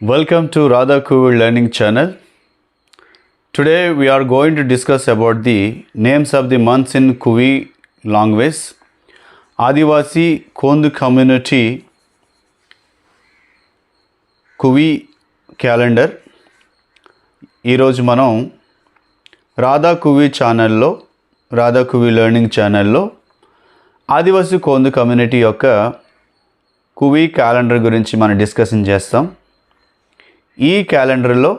Welcome to Radha Kuvi Learning Channel. Today we are going to discuss about the names of the months in Kuvi language. Adivasi Kondu community Kuvi calendar ఈరోజు మనం రాధా కువి ఛానల్లో Radha Kuvi learning ఛానల్లో ఆదివాసీ కోందు community యొక్క కువి calendar గురించి మనం discussion చేస్తాం ఈ క్యాలెండర్లో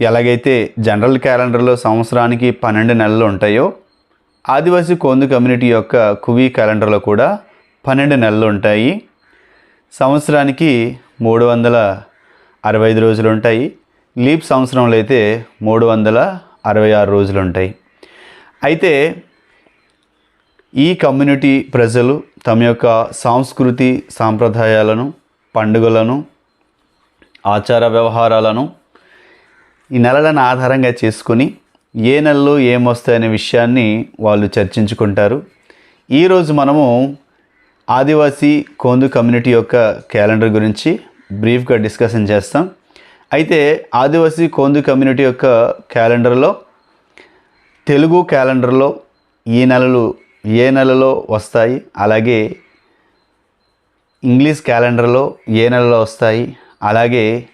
ఎలాగైతే జనరల్ క్యాలెండర్లో సంవత్సరానికి పన్నెండు నెలలు ఉంటాయో ఆదివాసీ కోందు కమ్యూనిటీ యొక్క కువి క్యాలెండర్లో కూడా పన్నెండు నెలలు ఉంటాయి. సంవత్సరానికి మూడు వందల అరవై ఐదు రోజులు ఉంటాయి. లీప్ సంవత్సరంలో అయితే మూడు వందల అరవై ఆరు రోజులు ఉంటాయి. అయితే ఈ కమ్యూనిటీ ప్రజలు తమ యొక్క సాంస్కృతి సాంప్రదాయాలను పండుగలను ఆచార వ్యవహారాలను ఈ నెలలను ఆధారంగా చేసుకుని ఏ నెలలో ఏమొస్తాయనే విషయాన్ని వాళ్ళు చర్చించుకుంటారు. ఈరోజు మనము ఆదివాసీ కోందు కమ్యూనిటీ యొక్క క్యాలెండర్ గురించి బ్రీఫ్గా డిస్కషన్ చేస్తాం. అయితే ఆదివాసీ కోందు కమ్యూనిటీ యొక్క క్యాలెండర్లో తెలుగు క్యాలెండర్లో ఈ నెలలు ఏ నెలలో వస్తాయి? అలాగే ఇంగ్లీష్ క్యాలెండర్లో ఏ నెలలో వస్తాయి? అలాగే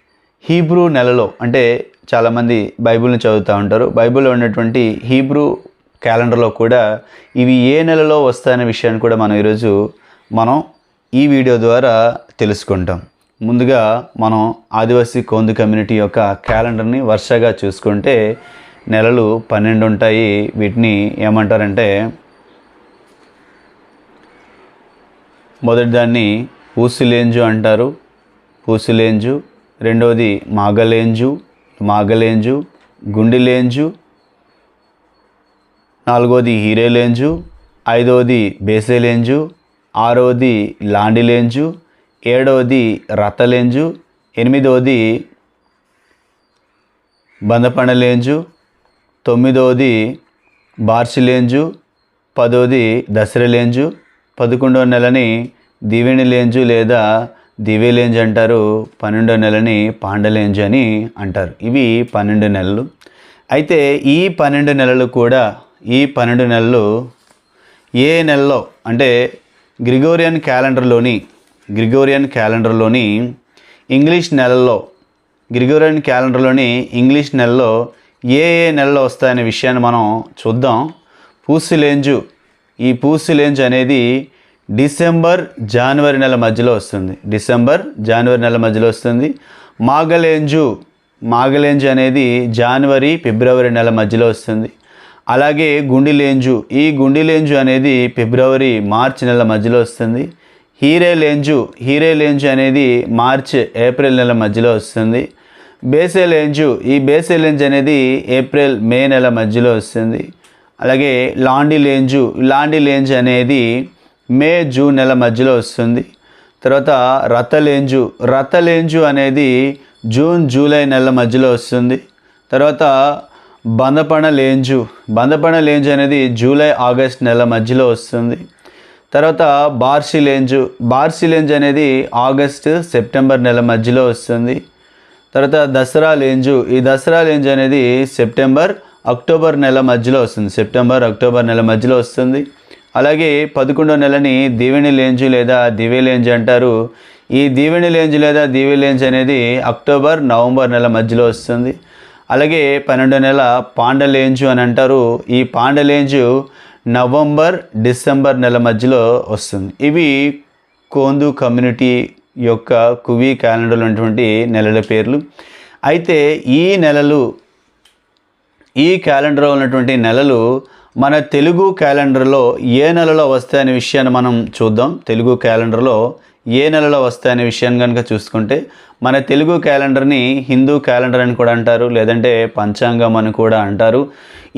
హీబ్రూ నెలలో అంటే చాలామంది బైబిల్ని చదువుతూ ఉంటారు బైబిల్లో ఉన్నటువంటి హీబ్రూ క్యాలెండర్లో కూడా ఇవి ఏ నెలలో వస్తాయనే విషయాన్ని కూడా మనం ఈరోజు మనం ఈ వీడియో ద్వారా తెలుసుకుంటాం. ముందుగా మనం ఆదివాసీ కోందు కమ్యూనిటీ యొక్క క్యాలెండర్ని వరుసగా చూసుకుంటే నెలలు పన్నెండు ఉంటాయి. వీటిని ఏమంటారంటే మొదటిదాన్ని దాన్ని అంటారు పూసులేంజు రెండవది మాగలేంజు మాగలేంజు గుండిలేంజు నాలుగోది హీరేలేంజు ఐదవది బేసేలేంజు ఆరవది లాండిలేంజు ఏడవది రతలేంజు ఎనిమిదవది బందపండలేంజు తొమ్మిదవది బార్సిలేంజు పదవది దసరలేంజు పదకొండవ నెలని దివేణిలేంజు లేదా దివేలేంజు అంటారు పన్నెండో నెలని పాండలేంజు అని అంటారు. ఇవి పన్నెండు నెలలు. అయితే ఈ పన్నెండు నెలలు కూడా ఈ పన్నెండు నెలలు ఏ నెలలో అంటే గ్రిగోరియన్ క్యాలెండర్లోని గ్రిగోరియన్ క్యాలెండర్లోని ఇంగ్లీష్ నెలల్లో గ్రిగోరియన్ క్యాలెండర్లోని ఇంగ్లీష్ నెలలో ఏ ఏ నెలలో వస్తాయనే విషయాన్ని మనం చూద్దాం. పూసిలేంజు ఈ పూసిలేంజు అనేది డిసెంబర్ జనవరి నెల మధ్యలో వస్తుంది. డిసెంబర్ జనవరి నెల మధ్యలో వస్తుంది. మాగలేంజు మాగలేంజు అనేది జనవరి ఫిబ్రవరి నెల మధ్యలో వస్తుంది. అలాగే గుండిలేంజు ఈ గుండిలేంజు అనేది ఫిబ్రవరి మార్చి నెల మధ్యలో వస్తుంది. హీరే లేంజు హీరే లేంజు అనేది మార్చ్ ఏప్రిల్ నెల మధ్యలో వస్తుంది. బేసేలేంజు ఈ బేసేలేంజు అనేది ఏప్రిల్ మే నెల మధ్యలో వస్తుంది. అలాగే లాండి లేంజు లాండి లేంజ్ అనేది మే జూన్ నెల మధ్యలో వస్తుంది. తర్వాత రతలేంజు. రతలేంజు అనేది జూన్ జూలై నెల మధ్యలో వస్తుంది. తర్వాత బందపణ లేంజు బందపణ లేంజు అనేది జూలై ఆగస్ట్ నెల మధ్యలో వస్తుంది. తర్వాత బార్సి లేంజు బార్సి లేంజ్ అనేది ఆగస్ట్ సెప్టెంబర్ నెల మధ్యలో వస్తుంది. తర్వాత దసరా లేంజు ఈ దసరా లేంజ్ అనేది సెప్టెంబర్ అక్టోబర్ నెల మధ్యలో వస్తుంది. సెప్టెంబర్ అక్టోబర్ నెల మధ్యలో వస్తుంది. అలాగే పదకొండో నెలని దీవెని లేంజు లేదా దివే లేంజ్ అంటారు. ఈ దీవెని లేంజ్ లేదా దివే లేంజ్ అనేది అక్టోబర్ నవంబర్ నెల మధ్యలో వస్తుంది. అలాగే పన్నెండో నెల పాండలేంజు అని అంటారు. ఈ పాండలేంజు నవంబర్ డిసెంబర్ నెల మధ్యలో వస్తుంది. ఇవి కోందు కమ్యూనిటీ యొక్క కువి క్యాలెండర్లో ఉన్నటువంటి నెలల పేర్లు. అయితే ఈ నెలలు ఈ క్యాలెండర్లో ఉన్నటువంటి నెలలు మన తెలుగు క్యాలెండర్లో ఏ నెలలో వస్తాయనే విషయాన్ని మనం చూద్దాం. తెలుగు క్యాలెండర్లో ఏ నెలలో వస్తాయనే విషయాన్ని కనుక చూసుకుంటే మన తెలుగు క్యాలెండర్ని హిందూ క్యాలెండర్ అని కూడా అంటారు లేదంటే పంచాంగం అని కూడా అంటారు.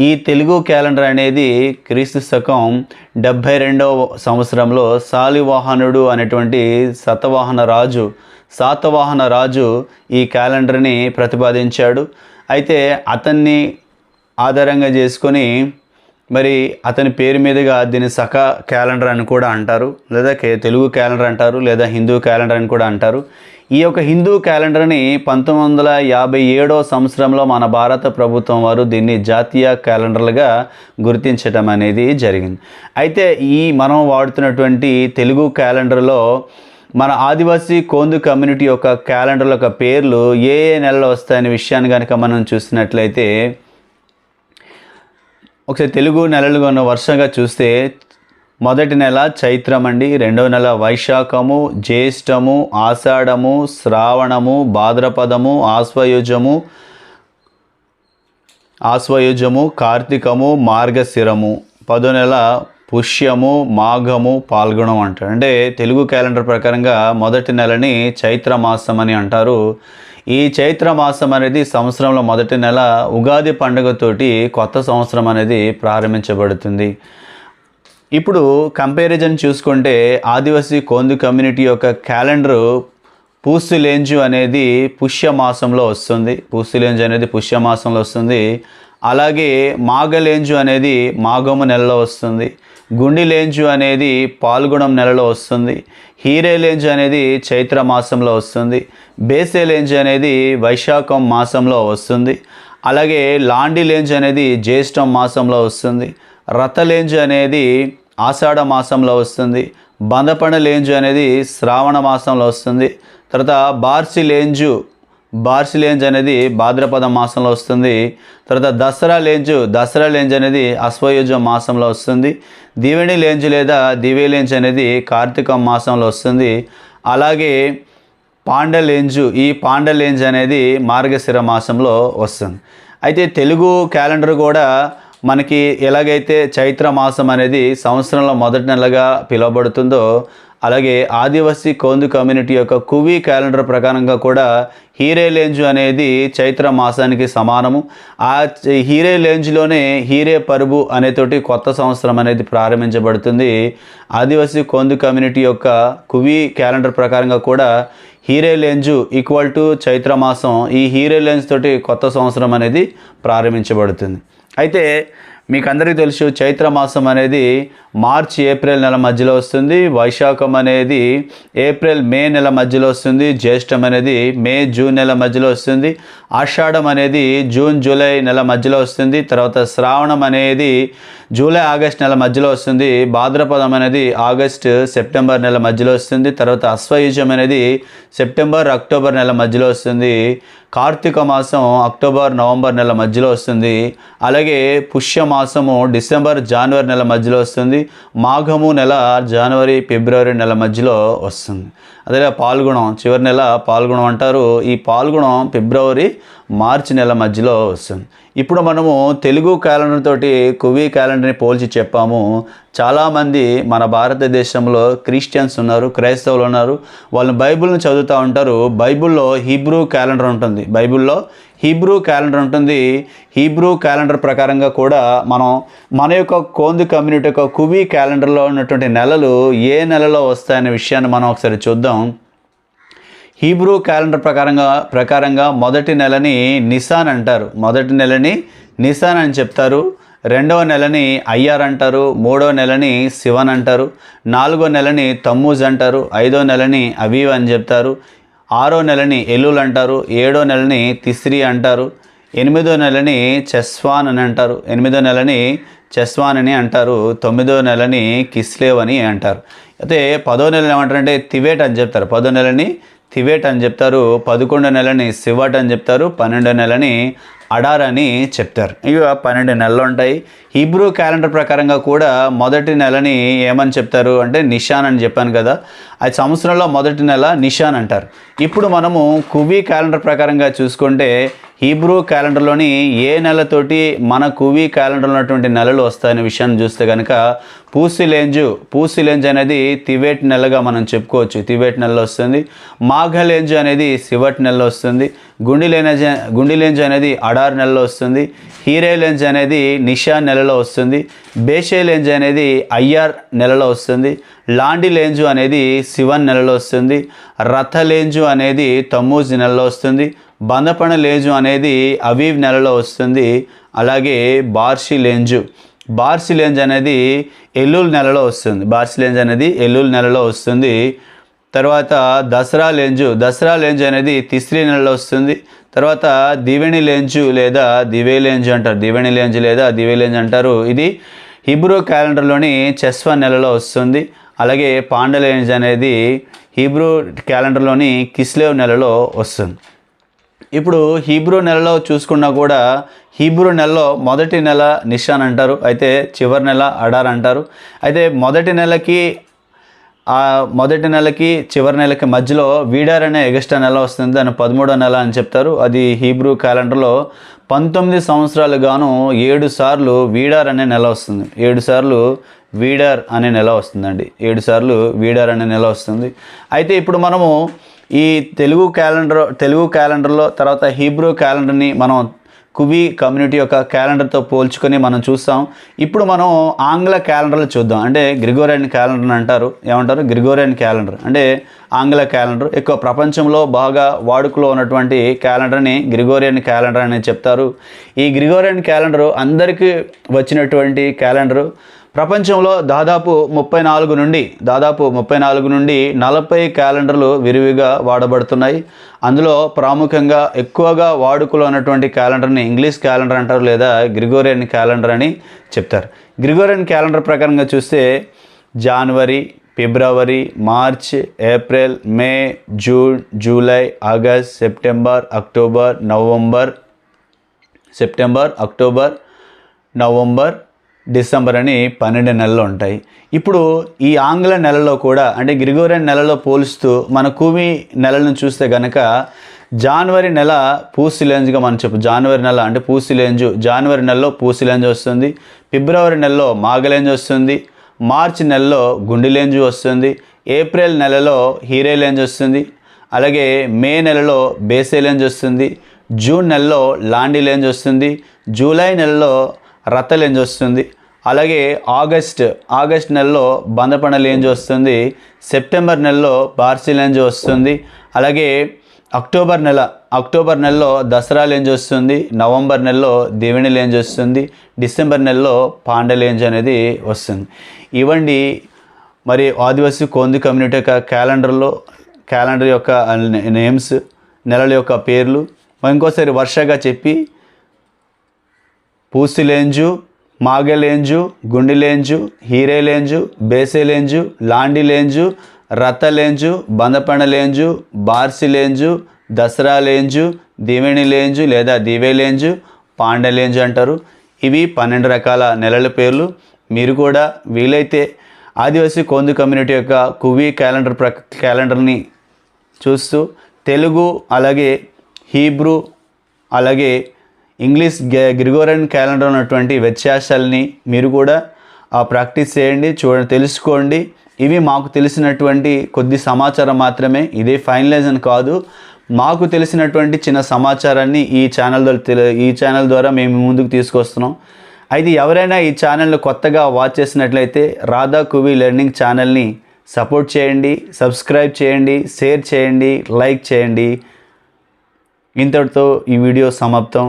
ఈ తెలుగు క్యాలెండర్ అనేది క్రీస్తు శకం డెబ్భై రెండవ సంవత్సరంలో శాలివాహనుడు అనేటువంటి శతవాహన రాజు శాతవాహన రాజు ఈ క్యాలెండర్ని ప్రతిపాదించాడు. అయితే అతన్ని ఆధారంగా చేసుకొని మరి అతని పేరు మీదుగా దీన్ని సఖ క్యాలెండర్ అని కూడా అంటారు లేదా తెలుగు క్యాలెండర్ అంటారు లేదా హిందూ క్యాలెండర్ అని కూడా అంటారు. ఈ యొక్క హిందూ క్యాలెండర్ని పంతొమ్మిది వందల యాభై ఏడో సంవత్సరంలో మన భారత ప్రభుత్వం వారు దీన్ని జాతీయ క్యాలెండర్లుగా గుర్తించడం అనేది జరిగింది. అయితే ఈ మనం వాడుతున్నటువంటి తెలుగు క్యాలెండర్లో మన ఆదివాసీ కోందు కమ్యూనిటీ యొక్క క్యాలెండర్ల యొక్క పేర్లు ఏ ఏ నెలలో వస్తాయనే విషయాన్ని కనుక మనం చూసినట్లయితే ఒకసారి తెలుగు నెలలు ఉన్న వర్షంగా చూస్తే మొదటి నెల చైత్రం అండి రెండవ నెల వైశాఖము జ్యేష్టము ఆషాఢము శ్రావణము భాద్రపదము ఆశ్వయుజము ఆశ్వయుజము కార్తీకము మార్గశిరము. పదో నెల పుష్యము మాఘము పాల్గొనం అంటారు అంటే తెలుగు క్యాలెండర్ ప్రకారంగా మొదటి నెలని చైత్రమాసం అని అంటారు. ఈ చైత్ర మాసం అనేది సంవత్సరంలో మొదటి నెల ఉగాది పండుగతోటి కొత్త సంవత్సరం అనేది ప్రారంభించబడుతుంది. ఇప్పుడు కంపారిజన్ చూసుకుంటే ఆదివాసీ కోందు కమ్యూనిటీ యొక్క క్యాలెండరు పూసులేంజు అనేది పుష్యమాసంలో వస్తుంది. పూసులేంజు అనేది పుష్యమాసంలో వస్తుంది. అలాగే మాఘలేంజు అనేది మాఘము నెలలో వస్తుంది. గుండిలేంజు అనేది పాల్గొనం నెలలో వస్తుంది. హీరేలేంజు అనేది చైత్ర మాసంలో వస్తుంది. బేసేలేంజు అనేది వైశాఖం మాసంలో వస్తుంది. అలాగే లాండిలేంజు అనేది జ్యేష్టం మాసంలో వస్తుంది. రథలేంజు అనేది ఆషాఢ మాసంలో వస్తుంది. బందపండ లేంజు అనేది శ్రావణ మాసంలో వస్తుంది. తర్వాత బార్సి లేంజు బార్సి లేంజ్ అనేది భాద్రపద మాసంలో వస్తుంది. తర్వాత దసరా లేంజు దసరా లేంజ్ అనేది అశ్వయుజ మాసంలో వస్తుంది. దివేణి లేంజ్ లేదా దివే లేంజ్ అనేది కార్తీక మాసంలో వస్తుంది. అలాగే పాండలేంజు ఈ పాండలేంజ్ అనేది మార్గశిర మాసంలో వస్తుంది. అయితే తెలుగు క్యాలెండర్ కూడా మనకి ఎలాగైతే చైత్ర మాసం అనేది సంవత్సరంలో మొదటి నెలగా పిలువబడుతుందో అలాగే ఆదివాసీ కోందు కమ్యూనిటీ యొక్క కువి క్యాలెండర్ ప్రకారంగా కూడా హీరే లేంజు అనేది చైత్ర మాసానికి సమానము. ఆ హీరే లేంజ్లోనే హీరే పరుబు అనేతోటి కొత్త సంవత్సరం అనేది ప్రారంభించబడుతుంది. ఆదివాసీ కోందు కమ్యూనిటీ యొక్క కువి క్యాలెండర్ ప్రకారంగా కూడా హీరే లెంజు ఈక్వల్ టు చైత్ర మాసం ఈ హీరే లెన్స్ తోటి కొత్త సంవత్సరం అనేది ప్రారంభించబడుతుంది. అయితే మీకు అందరికీ తెలుసు చైత్ర మాసం అనేది మార్చ్ ఏప్రిల్ నెల మధ్యలో వస్తుంది. వైశాఖం అనేది ఏప్రిల్ మే నెల మధ్యలో వస్తుంది. జ్యేష్టం అనేది మే జూన్ నెల మధ్యలో వస్తుంది. ఆషాఢం అనేది జూన్ జూలై నెల మధ్యలో వస్తుంది. తర్వాత శ్రావణం అనేది జూలై ఆగస్ట్ నెల మధ్యలో వస్తుంది. భాద్రపదం అనేది ఆగస్ట్ సెప్టెంబర్ నెల మధ్యలో వస్తుంది. తర్వాత అశ్వయుజం అనేది సెప్టెంబర్ అక్టోబర్ నెల మధ్యలో వస్తుంది. కార్తీక మాసం అక్టోబర్ నవంబర్ నెల మధ్యలో వస్తుంది. అలాగే పుష్య మాసము డిసెంబర్ జనవరి నెల మధ్యలో వస్తుంది. మాఘము నెల జనవరి ఫిబ్రవరి నెల మధ్యలో వస్తుంది. అదే పాల్గొనం చివరి నెల పాల్గొనం అంటారు. ఈ పాల్గొనం ఫిబ్రవరి మార్చి నెల మధ్యలో వస్తుంది. ఇప్పుడు మనము తెలుగు క్యాలెండర్ తోటి కువి క్యాలెండర్ని పోల్చి చెప్పాము. చాలామంది మన భారతదేశంలో క్రిస్టియన్స్ ఉన్నారు క్రైస్తవులు ఉన్నారు. వాళ్ళు బైబిల్ని చదువుతూ ఉంటారు. బైబిల్లో హీబ్రూ క్యాలెండర్ ఉంటుంది. బైబిల్లో హీబ్రూ క్యాలెండర్ ఉంటుంది. హీబ్రూ క్యాలెండర్ ప్రకారంగా కూడా మనం మన యొక్క కోందు కమ్యూనిటీ యొక్క కువి క్యాలెండర్లో ఉన్నటువంటి నెలలు ఏ నెలలో వస్తాయనే విషయాన్ని మనం ఒకసారి చూద్దాం. హీబ్రూ క్యాలెండర్ ప్రకారంగా ప్రకారంగా మొదటి నెలని నిసాన్ అంటారు. మొదటి నెలని నిసాన్ అని చెప్తారు. రెండవ నెలని అయ్యార్ అంటారు. మూడవ నెలని శివన్ అంటారు. నాలుగో నెలని తమ్మూజ్ అంటారు. ఐదో నెలని అవీవ్ అని చెప్తారు. ఆరో నెలని ఎల్లుల్ అంటారు ఏడో నెలని తిస్రి అంటారు ఎనిమిదో నెలని చెస్వాన్ అని అంటారు ఎనిమిదో నెలని చెస్వాన్ అని అంటారు తొమ్మిదో నెలని కిస్లేవ్ అని అంటారు. అయితే పదో నెలని ఏమంటారంటే తివేట్ అని చెప్తారు. పదో నెలని తివేట్ అని చెప్తారు పదకొండో నెలని సివట్ అని చెప్తారు పన్నెండో నెలని అడార్ అని చెప్తారు. ఇక పన్నెండు నెలలు ఉంటాయి హీబ్రూ క్యాలెండర్ ప్రకారంగా కూడా మొదటి నెలని ఏమని చెప్తారు అంటే నిషాన్ అని చెప్పాను కదా. అది సంవత్సరంలో మొదటి నెల నిషాన్ అంటారు. ఇప్పుడు మనము కువి క్యాలెండర్ ప్రకారంగా చూసుకుంటే హీబ్రూ క్యాలెండర్లోని ఏ నెలతోటి మన కువి క్యాలెండర్లో ఉన్నటువంటి నెలలు వస్తాయనే విషయాన్ని చూస్తే కనుక పూసిలేంజు పూసిలేంజ్ అనేది తివేట్ నెలగా మనం చెప్పుకోవచ్చు. తివేట్ నెలలో వస్తుంది. మాఘలేంజు అనేది శివట్ నెలలో వస్తుంది. గుండిలేనజ గుండిలేంజ్ అనేది అడార్ నెలలో వస్తుంది. హీరేలేంజ్ అనేది నిషా నెలలో వస్తుంది. బేషేలేంజ్ అనేది ఐఆర్ నెలలో వస్తుంది. లాండి లేంజు అనేది శివన్ నెలలో వస్తుంది. రథ లేంజు అనేది తమ్మూజ్ నెలలో వస్తుంది. బందపణ లేంజు అనేది అవీవ్ నెలలో వస్తుంది. అలాగే బార్షి లేంజు. బార్సి లేంజ్ అనేది ఎల్లుల్ నెలలో వస్తుంది. బార్సి లేంజ్ అనేది ఎల్లుల్ నెలలో వస్తుంది. తర్వాత దసరా లెంజు. దసరా లేంజ్ అనేది తిస్రీ నెలలో వస్తుంది. తర్వాత దివేణి లేంజు లేదా దివే లేంజు అంటారు. దివేణి లేంజు లేదా దివే లెంజు అంటారు. ఇది హిబ్రూ క్యాలెండర్లోని చెస్వా నెలలో వస్తుంది. అలాగే పాండలేంజ్ అనేది హీబ్రూ క్యాలెండర్లోని కిస్లేవ్ నెలలో వస్తుంది. ఇప్పుడు హీబ్రూ నెలలో చూసుకున్నా కూడా హీబ్రూ నెలలో మొదటి నెల నిషాన్ అంటారు. అయితే చివరి నెల అడార్ అంటారు. అయితే మొదటి నెలకి ఆ మొదటి నెలకి చివరి నెలకి మధ్యలో వీడార్ అనే ఎగస్టా నెల వస్తుంది దాని పదమూడో నెల అని చెప్తారు. అది హీబ్రూ క్యాలెండర్లో పంతొమ్మిది సంవత్సరాలు గాను ఏడు సార్లు వీడార్ అనే నెల వస్తుంది. ఏడు సార్లు వీడార్ అనే నెల వస్తుందండి. ఏడు సార్లు వీడార్ అనే నెల వస్తుంది. అయితే ఇప్పుడు మనము ఈ తెలుగు క్యాలెండర్ తెలుగు క్యాలెండర్లో తర్వాత హీబ్రూ క్యాలెండర్ని మనం కువి కమ్యూనిటీ యొక్క క్యాలెండర్తో పోల్చుకొని మనం చూస్తాం. ఇప్పుడు మనం ఆంగ్ల క్యాలెండర్లు చూద్దాం. అంటే గ్రిగోరియన్ క్యాలెండర్ అని అంటారు. ఏమంటారు? Gregorian calendar. అంటే ఆంగ్ల క్యాలెండర్. ఎక్కువ ప్రపంచంలో బాగా వాడుకలో ఉన్నటువంటి క్యాలెండర్ని గ్రిగోరియన్ క్యాలెండర్ అని చెప్తారు. ఈ గ్రిగోరియన్ క్యాలెండర్ అందరికీ వచ్చినటువంటి క్యాలెండరు. ప్రపంచంలో దాదాపు ముప్పై నాలుగు నుండి దాదాపు ముప్పై నాలుగు నుండి నలభై క్యాలెండర్లు విరివిగా వాడబడుతున్నాయి. అందులో ప్రాముఖ్యంగా ఎక్కువగా వాడుకలో ఉన్నటువంటి క్యాలెండర్ని ఇంగ్లీష్ క్యాలెండర్ అంటారు లేదా గ్రిగోరియన్ క్యాలెండర్ అని చెప్తారు. గ్రిగోరియన్ క్యాలెండర్ ప్రకారంగా చూస్తే జనవరి ఫిబ్రవరి March April May June July August September October November September October November December అని పన్నెండు నెలలు ఉంటాయి. ఇప్పుడు ఈ ఆంగ్ల నెలలో కూడా అంటే గ్రిగోరియన్ నెలలో పోలుస్తూ మన కూమి నెలను చూస్తే గనక జనవరి నెల పూసిలేంజ్గా మనం చెప్పు జనవరి నెల అంటే పూసిలేంజు జనవరి నెలలో పూసిలేంజ్ వస్తుంది ఫిబ్రవరి నెలలో మాగలేంజ్ వస్తుంది మార్చి నెలలో గుండెలేంజు వస్తుంది ఏప్రిల్ నెలలో హీరేలేంజ్ వస్తుంది అలాగే మే నెలలో బేసేలేంజ్ వస్తుంది జూన్ నెలలో లాండి లేంజ్ వస్తుంది జూలై నెలలో రత లేంజ్ వస్తుంది అలాగే ఆగస్ట్ ఆగస్ట్ నెలలో బందపన లేంజ్ వస్తుంది సెప్టెంబర్ నెలలో బార్సీ లేంజ్ వస్తుంది అలాగే అక్టోబర్ నెల అక్టోబర్ నెలలో దసరా లేంజ్ వస్తుంది నవంబర్ నెలలో దేవిణి లేంజ్ వస్తుంది డిసెంబర్ నెలలో పాండలేంజ్ అనేది వస్తుంది. ఇవ్వండి మరి ఆదివాసీ కోంది కమ్యూనిటీ యొక్క క్యాలెండర్లో క్యాలెండర్ యొక్క నేమ్స్ నెలల యొక్క పేర్లు. ఇంకోసారి వర్షగా చెప్పి పూసిలేంజు మాగలేంజు గుండిలేంజు హీరేలేంజు బేసేలేంజు లాండిలేంజు రతలేంజు బందపండలేంజు బార్సిలేంజు దసరా లేంజు దివేణి లేంజు లేదా దివేలేంజు పాండలేంజు అంటారు. ఇవి పన్నెండు రకాల నెలల పేర్లు. మీరు కూడా వీలైతే ఆదివాసీ కొందు కమ్యూనిటీ యొక్క కువి క్యాలెండర్ ప్ర క్యాలెండర్ని చూస్తూ తెలుగు అలాగే హీబ్రూ అలాగే ఇంగ్లీష్ గ్రిగోరియన్ క్యాలెండర్ ఉన్నటువంటి వ్యత్యాసాలని మీరు కూడా ఆ ప్రాక్టీస్ చేయండి చూడ తెలుసుకోండి. ఇవి మాకు తెలిసినటువంటి కొద్ది సమాచారం మాత్రమే. ఇదే ఫైనలైజన్ కాదు. మాకు తెలిసినటువంటి చిన్న సమాచారాన్ని ఈ ఛానల్ ద్వారా ఈ ఛానల్ ద్వారా మేము ముందుకు తీసుకొస్తున్నాం. అయితే ఎవరైనా ఈ ఛానల్ను కొత్తగా వాచ్ చేసినట్లయితే రాధా కువి లెర్నింగ్ ఛానల్ని సపోర్ట్ చేయండి సబ్స్క్రైబ్ చేయండి షేర్ చేయండి లైక్ చేయండి. ఇంతటితో ఈ వీడియో సమాప్తం.